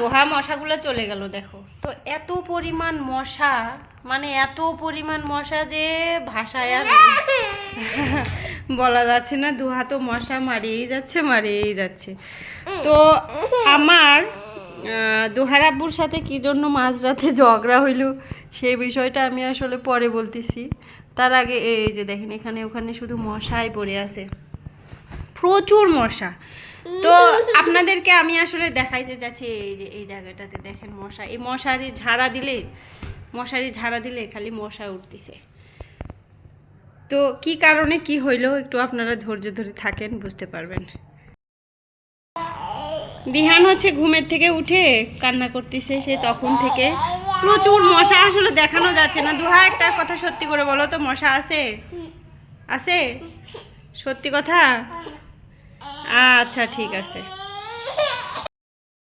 দোহা মশাগুলো চলে গেল, দেখো। তো এত পরিমাণ মশা মানে এত পরিমাণ মশা যে ভাষায় আর বলা যাচ্ছে না, দুহা তো মশা মারিয়েই যাচ্ছে মারিয়েই যাচ্ছে। তো আমার দোহার আব্বুর সাথে কি জন্য মাঝরাতে ঝগড়া হইল সেই বিষয়টা আমি আসলে পরে বলতেছি। তার আগে এই যে দেখেন, এখানে ওখানে শুধু মশাই পড়ে আছে। প্রচুর মশা। তো আপনাদেরকে আমি আসলে দেখাইতে যাচ্ছি এই যে, এই জায়গাটাতে দেখেন মশা। এই মশারি ঝাড়া দিলে, মশারি ঝাড়া দিলে খালি মশা উঠতেছে। তো কি কারণে কি হইল একটু আপনারা ধৈর্য ধরে থাকেন, বুঝতে পারবেন। দিহান হচ্ছে ঘুমের থেকে উঠে কান্না করতেছে, সে তখন থেকে। প্রচুর মশা আসলে দেখানো যাচ্ছে না। দুহা, একটা কথা সত্যি করে বলো তো, মশা আছে? আছে? সত্যি কথা? আচ্ছা ঠিক আছে।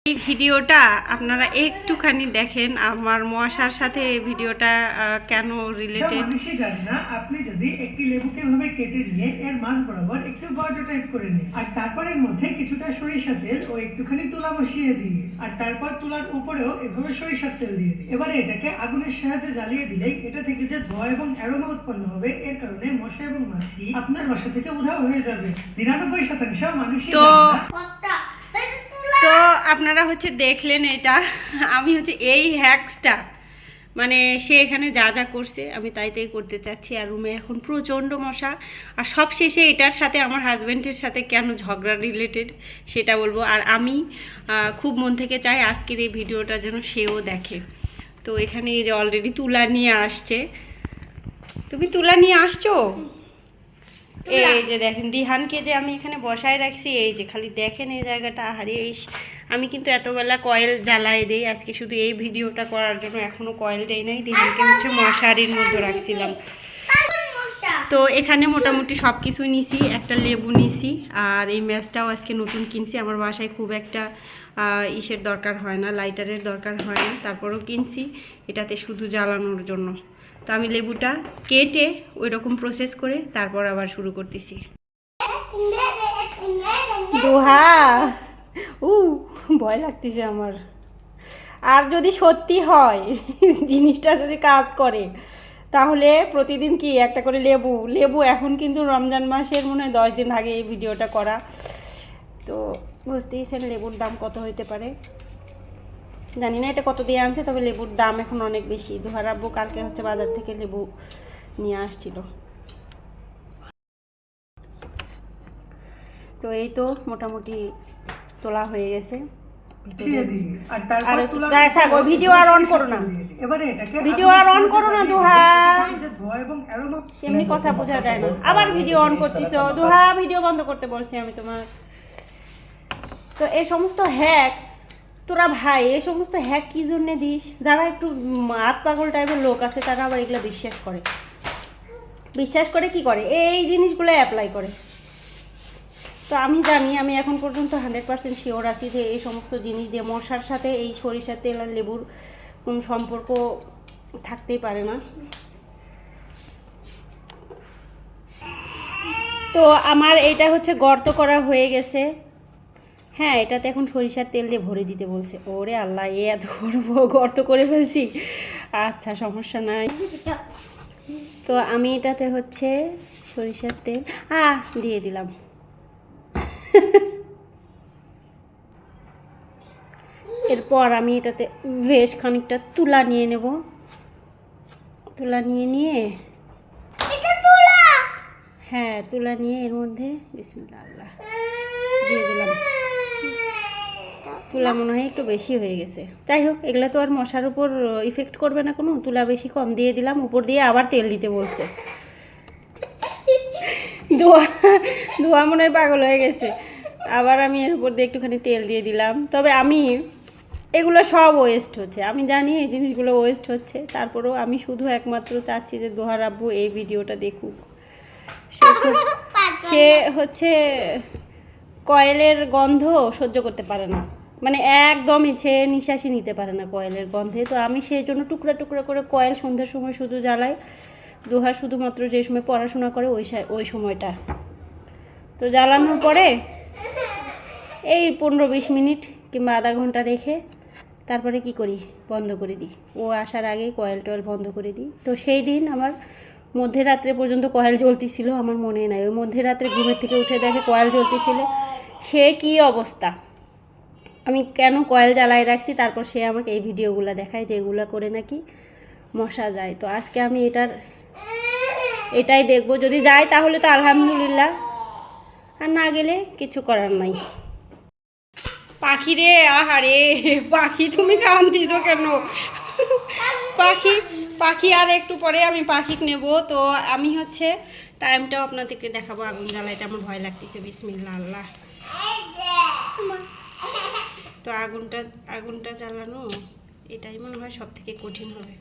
এই ভিডিওটা আপনারা একটুখানি দেখেন আমার মশার সাথে এই ভিডিওটা কেন রিলেটেড জানে না আপনি যদি একটি লেবুকে ভাবে কেটে নিয়ে এর মাছ বরাবর একটু বর্ড টাইপ করে নিন আর তারপর এর মধ্যে কিছুটা সরিষা তেল ও একটুখানি তুলা বসিয়ে দিয়ে আর তারপর তুলার উপরেও এভাবে সরিষার তেল দিয়ে দিন। এবারে এটাকে আগুনের সাহায্যে জ্বালিয়ে দিলেই এটা থেকে যে ধোঁয়া এবং অ্যারোমা উৎপন্ন হবে এর কারণে মশা এবং মাছি আপনার বাসা থেকে উধাও হয়ে যাবে। নিরানব্বই শতাংশ মানুষই তো আপনারা হচ্ছে দেখলেন এটা। আমি হচ্ছে এই হ্যাক্সটা মানে সে এখানে যা যা করছে আমি তাই তাই করতে চাচ্ছি। আর রুমে এখন প্রচণ্ড মশা। আর সব শেষে এটার সাথে আমার হাজব্যান্ডের সাথে কেন ঝগড়া রিলেটেড সেটা বলব। আর আমি খুব মন থেকে চাই আজকের এই ভিডিওটা যেন সেও দেখে। তো এখানে এই যে অলরেডি তুলা নিয়ে আসছে। তুমি তুলা নিয়ে আসছো? এই যে দেখেন দিহানকে যে আমি এখানে বসায় রাখছি এই যে খালি দেখেন এই জায়গাটা। হারিয়ে আমি কিন্তু এতবেলা কয়েল জ্বালায় দেই আজকে শুধু এই ভিডিওটা করার জন্য এখনও কয়েল দেই নাই দিহানকে হচ্ছে মশারির মধ্যে রাখছিলাম। তো এখানে মোটামুটি সব কিছুই নিছি একটা লেবু নিছি আর এই ম্যাচটাও আজকে নতুন কিনছি। আমার বাসায় খুব একটা ইসের দরকার হয় না লাইটারের দরকার হয় না তারপরেও কিনছি এটাতে শুধু জ্বালানোর জন্য। তো আমি লেবুটা কেটে ওই রকম প্রসেস করে তারপর আবার শুরু করতেছি। দোহা! উ ভয় লাগতেছে আমার। আর যদি সত্যি হয়, জিনিসটা যদি কাজ করে, তাহলে প্রতিদিন কি একটা করে লেবু? লেবু এখন কিন্তু রমজান মাসের মনে হয় দশ দিন আগে এই ভিডিওটা করা। তো বুঝতেইছেন লেবুর দাম কত হইতে পারে। জানি না এটা কত দিয়ে আনছে, তবে লেবুর দাম এখন অনেক বেশি। আব্বু কালকে হচ্ছে বাজার থেকে লেবু নিয়ে আসছিল। তো এই তো মোটামুটি তোলা হয়ে গেছে। ভিডিও আর অন করো না। ভিডিও আর অন করো না, দুহা। সেমনি কথা বোঝা যায় না। আবার ভিডিও অন করতেছো। দুহা ভিডিও বন্ধ করতে বলছি আমি তোমার। তো এই সমস্ত হ্যাক তোরা ভাই এই সমস্ত হ্যাক কি জন্যে দিস? যারা একটু মাত পাগল টাইপের লোক আছে তারা আবার এগুলো বিশ্বাস করে। বিশ্বাস করে কি করে? এই জিনিসগুলো অ্যাপ্লাই করে। তো আমি জানি, আমি এখন পর্যন্ত হান্ড্রেড পার্সেন্ট শিওর আছি যে এই সমস্ত জিনিস দিয়ে মশার সাথে এই সরিষার তেল আর লেবুর কোনো সম্পর্ক থাকতেই পারে না। তো আমার এটা হচ্ছে গর্ত করা হয়ে গেছে। হ্যাঁ এটাতে এখন সরিষার তেল দিয়ে ভরে দিতে বলছে। ওরে আল্লাহ, এ এত করব গর্ত করে ফেলছি। আচ্ছা সমস্যা নাই। তো আমি এটাতে হচ্ছে সরিষার তেল আ দিয়ে দিলাম। এরপর আমি এটাতে বেশ খানিকটা তুলা নিয়ে নেব। তুলা নিয়ে নিয়ে হ্যাঁ তুলা নিয়ে এর মধ্যে বিসমিল্লাহ আল্লাহ দিয়ে দিলাম। তুলা মনে হয় একটু বেশি হয়ে গেছে। যাই হোক এগুলো তো আর মশার উপর ইফেক্ট করবে না কোনো। তুলা বেশি কম দিয়ে দিলাম উপর দিয়ে আবার তেল দিতে বলছে। দোয়া দোয়া মনে হয় পাগল হয়ে গেছে। আবার আমি এর উপর দিয়ে একটুখানি তেল দিয়ে দিলাম। তবে আমি, এগুলো সব ওয়েস্ট হচ্ছে। আমি জানি এই জিনিসগুলো ওয়েস্ট হচ্ছে। তারপরেও আমি শুধু একমাত্র চাচ্ছি যে দোহার আব্বু এই ভিডিওটা দেখুক। সে সে হচ্ছে কয়েলের গন্ধ সহ্য করতে পারে না। মানে একদমই সে নিঃশ্বাসই নিতে পারে না কয়েলের গন্ধে। তো আমি সেই জন্য টুকরা টুকরা করে কয়েল সন্ধ্যার সময় শুধু জ্বালাই। দোহা শুধুমাত্র যে সময় পড়াশোনা করে, ওই ওই সময়টা। তো জ্বালানোর পরে এই পনেরো বিশ মিনিট কিংবা আধা ঘণ্টা রেখে তারপরে কি করি? বন্ধ করে দিই। ও আসার আগেই কয়েল টয়েল বন্ধ করে দিই। তো সেই দিন আমার মধ্যরাত্রে পর্যন্ত কয়েল জ্বলতেছিল, আমার মনে নাই। ওই মধ্যরাত্রে ঘুমের থেকে উঠে দেখে কয়েল জ্বলতেছিল। সে কি অবস্থা? আমি কেন কয়েল জ্বালাই রাখছি? তারপর সে আমাকে এই ভিডিওগুলো দেখায় যেগুলো করে নাকি মশা যায়। তো আজকে আমি এটার, এটাই দেখব। যদি যায় তাহলে তো আলহামদুলিল্লাহ। আর না গেলে কিছু করার নাই। পাখি রে আহারে, পাখি তুমি কান্দিছ কেন? পাখি পাখি আর একটু পরে আমি পাখি নেব। তো আমি হচ্ছে টাইমটাও আপনাদেরকে দেখাবো, আগুন জ্বালাইতে আমার ভয় লাগতেছে বিসমিল্লা আল্লাহ তো আগুনটা আগুনটা জ্বালানো, এটাই মনে হয় সব থেকে কঠিন হবে।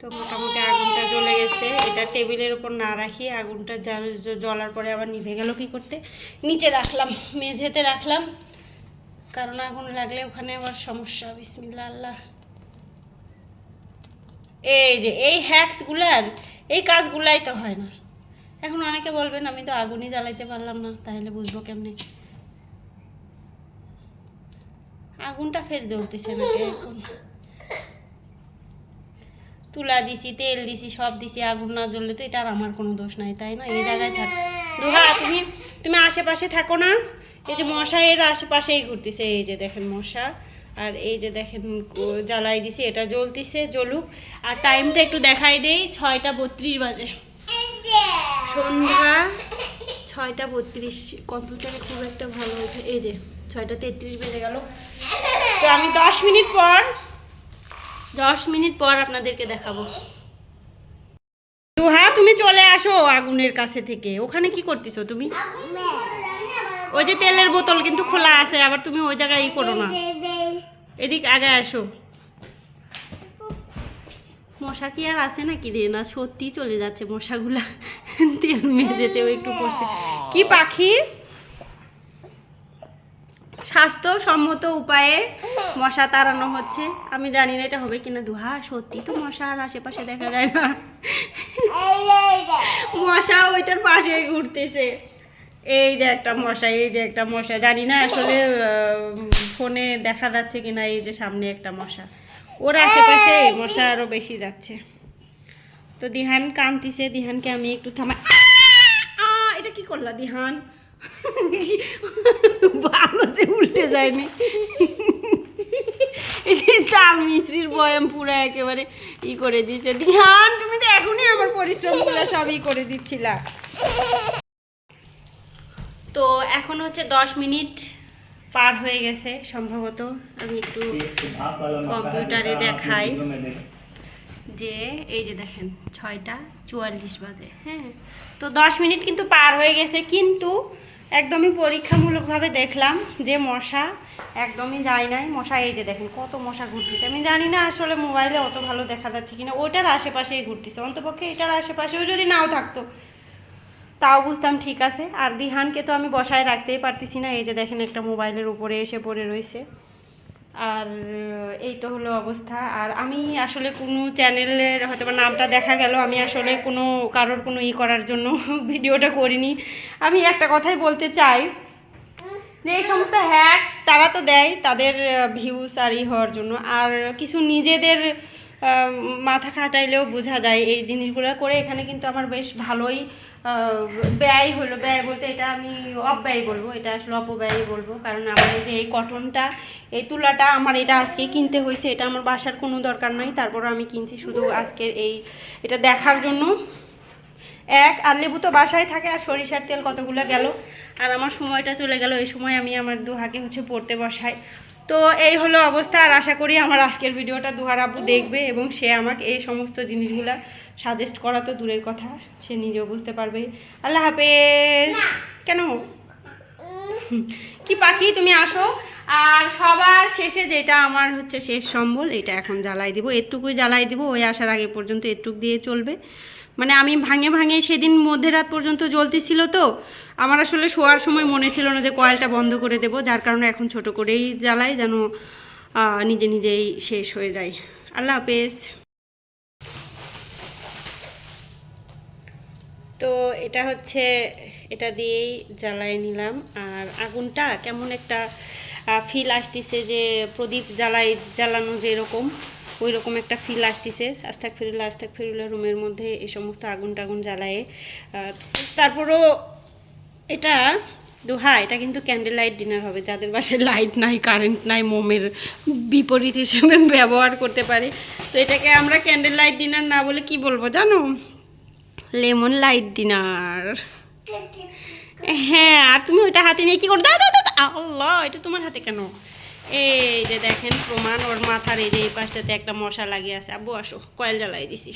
তো মোটামুটি আগুনটা জ্বলে গেছে। এটা টেবিলের উপর না রাখি আগুনটা জ্বাল- জ্বলার পরে আবার নিভে গেল কি করতে? নিচে রাখলাম, মেঝেতে রাখলাম। কারণ আগুন লাগলে ওখানে আবার সমস্যা বিসমিল্লা আল্লাহ। এই যে, এই হ্যাক্সগুলার এই কাজগুলাই তো হয় না। এখন অনেকে বলবেন, আমি তো আগুনই জ্বালাইতে পারলাম না, তাহলে বুঝব কেমনে? আগুনটা ফের জ্বলতেছে না এখন? তুলা দিছি, তেল দিছি, সব দিছি, আগুন না জ্বললে তো এটা আর আমার কোনো দোষ নাই, তাই না? এই জায়গায় থাক। দুহা তুমি তুমি আশেপাশে থাকো না। এই যে মশা এর আশেপাশেই ঘুরতেছে, এই যে দেখেন মশা। আর এই যে দেখেন জ্বালাই দিছি, এটা জ্বলতিছে, জ্বলুক। আর টাইমটা একটু দেখাই দেই, ছয়টা বত্রিশ বাজে। সন্ধ্যা ছয়টা বত্রিশ কম্পিউটারে খুব একটা ভালো এই যে, ছয়টা তেত্রিশ বেজে গেল। তো আমি দশ মিনিট পর দশ মিনিট পর আপনাদেরকে দেখাবো। দুহা, তুমি চলে আসো আগুনের কাছে থেকে। ওখানে কি করতেছো তুমি? ওই যে তেলের বোতল কিন্তু খোলা আছে, আবার তুমি ওই জায়গায় ই করো না। এদিক আগে আসো। মশা কি আর আছে নাকি রে? না সত্যি চলে যাচ্ছে মশাগুলা। তেল মেঝেতেও একটু পড়ছে। কি পাখি? স্বাস্থ্যসম্মত উপায়ে মশা তাড়ানো হচ্ছে। আমি জানি না এটা হবে কিনা দুহা, সত্যি তো মশা আর আশেপাশে দেখা যায় না। মশা ওইটার পাশে ঘুরতেছে এই যে একটা মশা, এই যে একটা মশা। জানি না আসলে ফোনে দেখা যাচ্ছে কিনা এই যে সামনে একটা মশা। ওর আশেপাশে মশা আরও বেশি যাচ্ছে। তো দিহান কান্তিছে দিহানকে আমি একটু থামা এটা কি করলা দিহান? ভালো যে উল্টে যায়নি। যে মিশ্রির বয়াম পুরো একেবারে ই করে দিচ্ছে দিহান, তুমি তো এখনই আমার পরিশ্রমগুলো সবই করে দিচ্ছিলা। তো এখন হচ্ছে দশ মিনিট পার হয়ে গেছে সম্ভবত। আমি একটু কম্পিউটারে দেখাই। যে এই যে দেখেন, ছয়টা চুয়াল্লিশ বাজে। হ্যাঁ তো দশ মিনিট কিন্তু পার হয়ে গেছে, কিন্তু একদমই পরীক্ষামূলকভাবে দেখলাম যে মশা একদমই যায় নাই। মশা এই যে দেখেন, কত মশা ঘুরতেছে। আমি জানি না আসলে মোবাইলে অত ভালো দেখা যাচ্ছে কিনা। ওটার আশেপাশেই ঘুরতেছে। অন্তপক্ষে এটার আশেপাশেও যদি নাও থাকতো, তাও বুঝতাম ঠিক আছে। আর দিহানকে তো আমি বসায় রাখতেই পারতেছি না। এই যে দেখেন একটা মোবাইলের উপরে এসে পড়ে রয়েছে। আর এই তো হলো অবস্থা। আর আমি আসলে কোনো চ্যানেলের হয়তো বা নামটা দেখা গেল, আমি আসলে কোনো, কারোর কোনো ই করার জন্য ভিডিওটা করিনি। আমি একটা কথাই বলতে চাই, যে এই সমস্ত হ্যাকস তারা তো দেয় তাদের ভিউস আর ই হওয়ার জন্য। আর কিছু নিজেদের মাথা খাটাইলেও বোঝা যায় এই জিনিসগুলো করে। এখানে কিন্তু আমার বেশ ভালোই ব্যয় হলো, ব্যয় বলতে এটা আমি অব্যয় বলব, এটা আসলে অপব্যয় বলব। কারণ আমার যে এই কটনটা এই তুলাটা আমার এটা আজকে কিনতে হয়েছে, এটা আমার বাসার কোনো দরকার নাই তারপর আমি কিনছি শুধু আজকের এই, এটা দেখার জন্য। এক, আর লেবু তো বাসায় থাকে, আর সরিষার তেল কতগুলো গেল? আর আমার সময়টা চলে গেল, এই সময় আমি আমার দুহাকে হচ্ছে পড়তে বসাই। তো এই হলো অবস্থা আর আশা করি আমার আজকের ভিডিওটা দুহার আব্বু দেখবে এবং সে আমাকে এই সমস্ত জিনিসগুলা সাজেস্ট করা তো দূরের কথা সে নিজেও বুঝতে পারবে। আল্লাহ হাফেজ। কেন? কি পাখি? তুমি আসো। আর সবার শেষে যেটা আমার হচ্ছে শেষ সম্বল এটা এখন জ্বালাই দিব। এটুকুই জ্বালাই দিব ওই আসার আগে পর্যন্ত এটুক দিয়ে চলবে। মানে আমি ভাঙে ভাঙে সেদিন মধ্যরাত পর্যন্ত জ্বলতেছিল তো। আমার আসলে শোয়ার সময় মনে ছিল না যে কয়েলটা বন্ধ করে দেব, যার কারণে এখন ছোট করেই জ্বালাই যেন নিজে নিজেই শেষ হয়ে যায়। আল্লাহ হাফেজ। তো এটা হচ্ছে, এটা দিয়েই জ্বালাই নিলাম। আর আগুনটা কেমন একটা ফিল আসতেছে যে প্রদীপ জ্বালাই, জ্বালানো যেরকম ওই রকম একটা ফিল আসতেছে। আস্তাক ফিরুল্লা আস্তাক ফিরুল্লা রুমের মধ্যে এই সমস্ত আগুন টাগুন জ্বালায়। তারপরও এটা দোহা এটা কিন্তু ক্যান্ডেল লাইট ডিনার হবে যাদের বাসায় লাইট নাই কারেন্ট নাই মোমের বিপরীত হিসেবে ব্যবহার করতে পারে। তো এটাকে আমরা ক্যান্ডেল লাইট ডিনার না বলে কি বলব জানো? লেমন লাইট ডিনার হ্যাঁ আর তুমি ওইটা হাতে নিয়ে কি করো? দাও দাও দাও দাও। আল্লাহ এটা তোমার হাতে কেন? এই যে দেখেন প্রমাণ, ওর মাথার এই যে এই পাশটাতে একটা মশা লাগিয়ে আছে। আব্বু, আসো, কয়েল জ্বালাই দিছি।